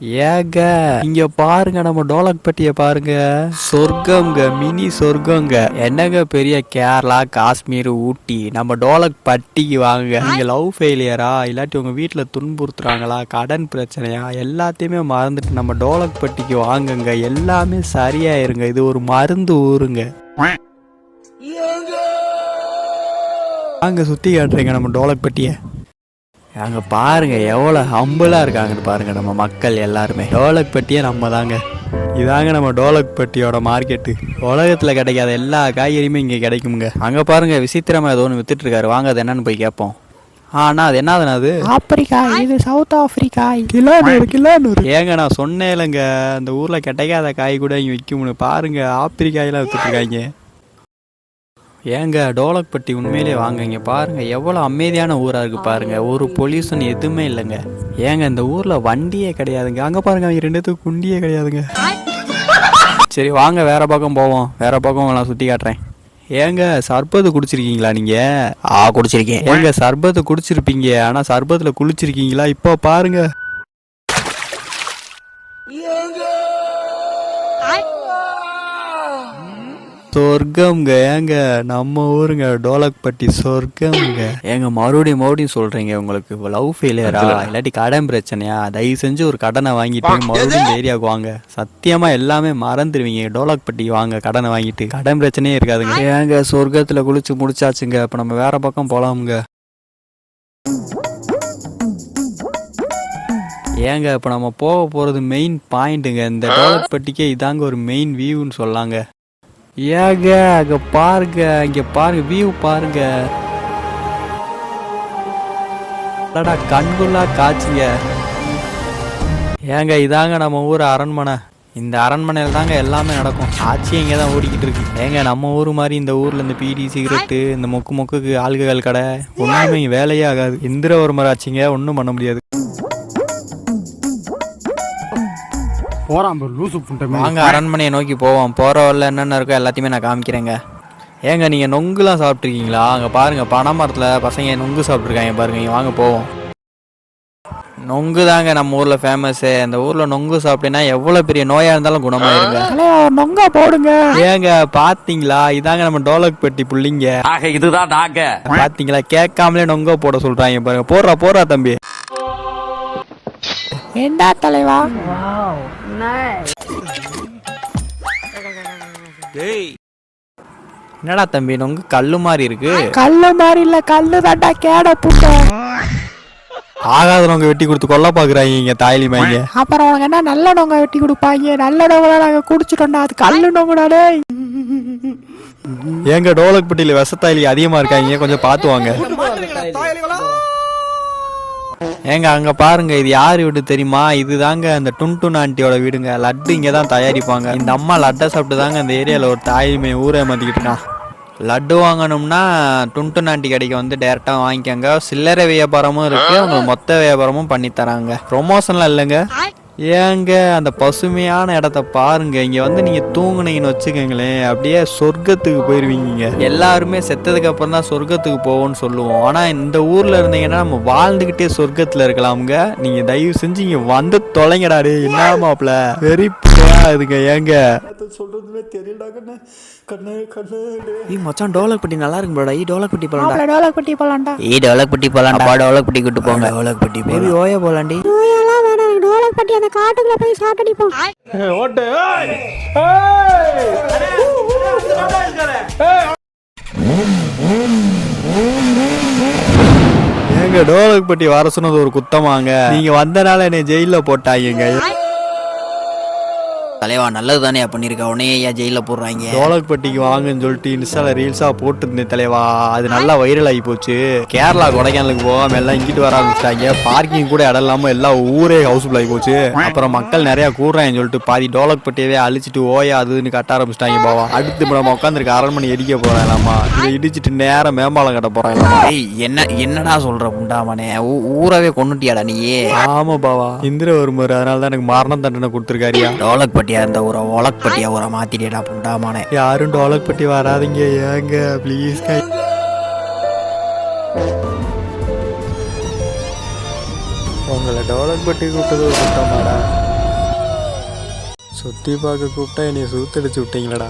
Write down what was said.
ஏங்க இங்க பாருங்க நம்ம டோலக் பட்டிய பாருங்க. சொர்க்கம்ங்க மினி சொர்க்கம்ங்க. என்னங்க பெரிய கேரளா காஷ்மீர் ஊட்டி? நம்ம டோலக் பட்டிக்கு வாங்க. நீங்க லவ் ஃபெயிலியரா இல்லாட்டி உங்க வீட்டுல துன்புறுத்துறாங்களா? கடன் பிரச்சனையா? எல்லாத்தையுமே மறந்துட்டு நம்ம டோலக் பட்டிக்கு வாங்குங்க. எல்லாமே சரியாயிருங்க. இது ஒரு மருந்து ஊருங்க. வாங்க சுத்தி காட்டுறீங்க நம்ம டோலக் பட்டியை. அங்கே பாருங்க எவ்வளோ ஹம்பிளாக இருக்காங்கன்னு பாருங்க நம்ம மக்கள் எல்லாருமே. டோலக் பட்டியே நம்ம தாங்க இதாங்க நம்ம டோலக் பட்டியோட மார்க்கெட்டு உலகத்தில் கிடைக்காத எல்லா காய்கறியுமே இங்கே கிடைக்குங்க அங்கே பாருங்க விசித்திரமா ஏதோ ஒன்று வித்துட்டு இருக்காரு வாங்க அது என்னன்னு போய் கேட்போம். ஆனா அது என்னதுண்ணா அது? ஆப்பிரிக்கா இது சவுத் ஆப்பிரிக்கா. கிலோநூறு கிலோநூறு. ஏங்க நான் சொன்னேன்லங்க அந்த ஊரில் கிடைக்காத காய் கூட இங்கே விற்கும்னு பாருங்க ஆப்பிரிக்காயெல்லாம் வித்துட்டு இருக்காங்க ஏங்க டோலக்பட்டி உண்மையிலேயே வாங்க இங்க பாருங்க எவ்வளோ அமைதியான ஊரா இருக்கு பாருங்க. ஒரு பொல்யூஷன் எதுவுமே இல்லைங்க. ஏங்க இந்த ஊர்ல வண்டியே கிடையாதுங்க. அங்க பாருங்க அவங்க ரெண்டுத்துக்கு குண்டியே கிடையாதுங்க. சரி வாங்க வேற பக்கம் போவோம். வேற பக்கம் நான் சுத்தி காட்டுறேன். ஏங்க சர்பத்து குடிச்சிருக்கீங்களா நீங்க? ஆ குடிச்சிருக்கேன். ஏங்க சர்பத்து குடிச்சிருப்பீங்க. ஆனா சர்பத்துல குளிச்சிருக்கீங்களா? இப்போ பாருங்க. சொர்க்கம்ங்க. ஏங்க நம்ம ஊருங்க டோலக்பட்டி சொர்க்கம்ங்க. ஏங்க மறுபடியும் மறுபடியும் சொல்றீங்க உங்களுக்கு. லவ் ஃபெயிலியரா இல்லாட்டி கடன் பிரச்சனையா? தயவு செஞ்சு ஒரு கடனை வாங்கிட்டு மறுபடியும் இந்த ஏரியாவுக்கு வாங்க. சத்தியமா எல்லாமே மறந்துடுவீங்க டோலக்பட்டி வாங்க கடனை வாங்கிட்டு. கடன் பிரச்சனையே இருக்காதுங்க. ஏங்க சொர்க்கத்துல குளிச்சு முடிச்சாச்சுங்க. இப்ப நம்ம வேற பக்கம் போலாமுங்க. ஏங்க இப்போ நம்ம போக போகிறது மெயின் பாயிண்ட்டுங்க இந்த டோலக்பட்டிக்கே இதாங்க ஒரு மெயின் வியூன்னு சொல்லாங்க. ஏங்க அங்க பாருங்க இங்க பாருங்க வியூ பாருங்க. அடடா கண்குள்ளா காட்சிங்க? ஏங்க இதாங்க நம்ம ஊர் அரண்மனை. இந்த அரண்மனையில் தாங்க எல்லாமே நடக்கும். ஆட்சி இங்கே தான் ஓடிக்கிட்டு இருக்கு. ஏங்க நம்ம ஊர் மாதிரி இந்த ஊரில் இந்த பீடி சிகரெட்டு இந்த மொக்கு மொக்குக்கு ஆல்கஹால் கடை ஒன்றுமே வேலையே ஆகாது. இந்திரவர்மர் ஆச்சுங்க ஒன்றும் பண்ண முடியாது. போறான் பாரு லூசு புண்டமே வாங்க அரண்மனையை நோக்கி போவோம். போகிற வரல என்னென்ன இருக்கோ எல்லாத்தையுமே நான் காமிக்கிறேங்க. ஏங்க நீங்கள் நொங்குலாம் சாப்பிட்ருக்கீங்களா அங்கே பாருங்க பனை மரத்தில் பசங்க நொங்கு சாப்பிட்ருக்காங்க பாருங்க. இங்க வாங்க போவோம். நொங்கு தாங்க நம்ம ஊரில் ஃபேமஸ்ஸு அந்த ஊரில் நொங்கு சாப்பிட்டீங்கன்னா எவ்வளோ பெரிய நோயாக இருந்தாலும் குணமாயிருங்க. நொங்கா போடுங்க. ஏங்க பாத்தீங்களா? இதாங்க நம்ம டோலக் பெட்டி புள்ளிங்க. ஆக இதுதான் நாங்க பாத்தீங்களா? கேட்காமலே நொங்க போட சொல்றாங்க பாருங்க. போடுறா போடுறா தம்பி. ஏண்டா தலைவா? என்னடா தம்பி நொங்கு கல்லு மாதிரி இருக்கு? கல்லு மாதிரி இல்ல கல்லு தாண்டா கேட புட்ட. ஆகாத நொங்க வெட்டி கொடுத்து கொல்ல பாக்குறாங்க இங்க தாய்லி மாங்க அப்புறம் உனக்கு என்ன நல்ல நொங்க வெட்டி கொடுப்பாங்க நல்ல நொங்க நாங்க குடிச்சிட்டோம்டா அது கல்லு நொங்கடாடே ஏங்க டோலக்பட்டியில விஷத்தாயலி அதிகமா இருக்காங்க கொஞ்சம் பார்த்து வாங்க. ஏங்க அங்க பாருங்க இது யார் வீடு தெரியுமா? இதுதாங்க அந்த டுன்டுன் ஆண்டியோட வீடுங்க. லட்டு இங்கே தான் தயாரிப்பாங்க. இந்த அம்மா லட்டை சாப்பிட்டு தாங்க அந்த ஏரியால ஒரு தாய்மை ஊரே மாத்திக்கிட்டு லட்டு வாங்கணும்னா டுன்டுன் ஆண்டி கடைக்கு வந்து டேரெக்டாக வாங்கிக்கோங்க. சில்லறை வியாபாரமும் இருக்கு. உங்களுக்கு மொத்த வியாபாரமும் பண்ணி தராங்க ப்ரொமோஷன்லாம் இல்லைங்க. ஏங்க அந்த பசுமையான இடத்த பாருங்க. இங்க வந்து நீங்க தூங்குனீங்கன்னு வச்சுக்கோங்களேன். அப்படியே சொர்க்கத்துக்கு போயிருவீங்க எல்லாருமே செத்ததுக்கு அப்புறம் தான் சொர்க்கத்துக்கு போவோம்னு சொல்லுவோம். ஆனா இந்த ஊர்ல இருந்தீங்கன்னா நம்ம வாழ்ந்துகிட்டே சொர்க்கத்துல இருக்கலாமுங்க. நீங்க தயவு செஞ்சு இங்க வந்து தொலைங்கடா டே என்ன மாப்ள வெறிப்பா இதுங்க ஏங்க? ஈ மச்சான் டோலக்பட்டி நல்லா இருக்கு ப்ரோடா. ஈ டோலக்பட்டி போலாம்டா. மாப்பிள டோலக் பட்டி போலாம்டா. ஈ டோலக்பட்டி போலாம்டா. அப்பா டோலக்பட்டி கூட்டு போங்க. டோலக்பட்டி பேபி ஓய போலாண்டி. டோலக் பட்டி அந்த காட்டுக்குள்ள போய் சாட்டடிப்போம் ஓட்டு. ஏங்க டோலக்பட்டி வர சொன்னது ஒரு குத்தமாங்க. நீங்க வந்தனால என்னை ஜெயில போட்டாங்க. தலைவா நல்லது தானே பண்ணிருக்க. உடனே ஐயா ஜெயில போடுறாங்க. டோலக்பட்டிக்கு வாங்கன்னு சொல்லிட்டு இன்ஸ்டால ரீல்ஸா போட்டுருந்தேன் தலைவா. அது நல்லா வைரல் ஆகி போச்சு. கேரளா கொடைக்கானலுக்கு போகாம எல்லாம் இங்கிட்டு வர ஆரம்பிச்சிட்டாங்க. பார்க்கிங் கூட இடம் இல்லாம எல்லாம் ஊரே ஹவுஸ்ஃபுல் ஆகி போச்சு. அப்புறம் மக்கள் நிறைய கூடுறாங்கன்னு சொல்லிட்டு பாதி டோலக்பட்டியவே அழிச்சிட்டு ஓயா அதுன்னு கட்ட ஆரம்பிச்சிட்டாங்க பாவா. அடுத்து நம்ம உட்காந்துருக்க அரண்மனை இடிக்க போறாங்களாமா. இதை இடிச்சிட்டு நேரம் மேம்பாலம் கட்ட போறாங்களாமா. ஏய் என்ன என்னடா சொல்ற புண்டாமனே ஊரவே கொன்னுட்டியாடா நீயே. ஆமா பாவா. இந்திரவர்மர் அதனால தான் எனக்கு மரண தண்டனை கொடுத்துருக்காரியா பட்டியாக இருந்த ஒரு ஒலக் பட்டியாக ஒரு மாற்றிட்டேடா புண்டாமானே. யாரும் டோலக் பட்டி வராதிங்க ஏங்க ப்ளீஸ் கை. உங்களை டோலக் பட்டி கூப்பிட்டது ஒரு சுத்தமாடா சுற்றி பார்க்க கூப்பிட்டா என்னை சூத்தடிச்சு விட்டீங்களடா.